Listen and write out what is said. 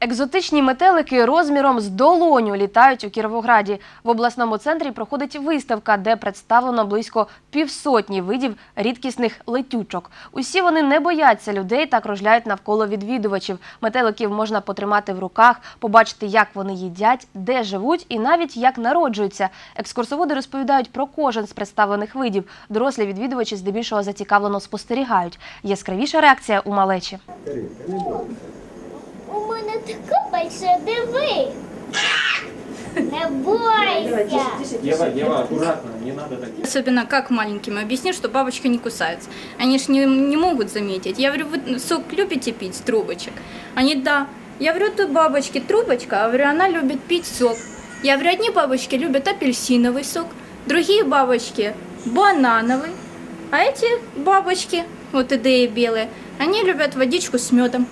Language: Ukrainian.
Екзотичні метелики розміром з долоню літають у Кіровограді. В обласному центрі проходить виставка, де представлено близько півсотні видів рідкісних летючок. Усі вони не бояться людей та кружляють навколо відвідувачів. Метеликів можна потримати в руках, побачити, як вони їдять, де живуть і навіть як народжуються. Екскурсоводи розповідають про кожен з представлених видів. Дорослі відвідувачі здебільшого зацікавлено спостерігають. Яскравіша реакція у малечі. У мене така большая, диви. Не бойся. Ева, Ева, аккуратно, не надо так. Особенно как маленьким объяснить, что бабочка не кусается. Они ж не, не могут заметить. Я говорю, вы сок любите пить с трубочек? Они, да. Я говорю, тут бабочки трубочка, а говорю, она любит пить сок. Я говорю, одни бабочки любят апельсиновый сок, другие бабочки банановый, а эти бабочки, вот идеи белые, они любят водичку с медом.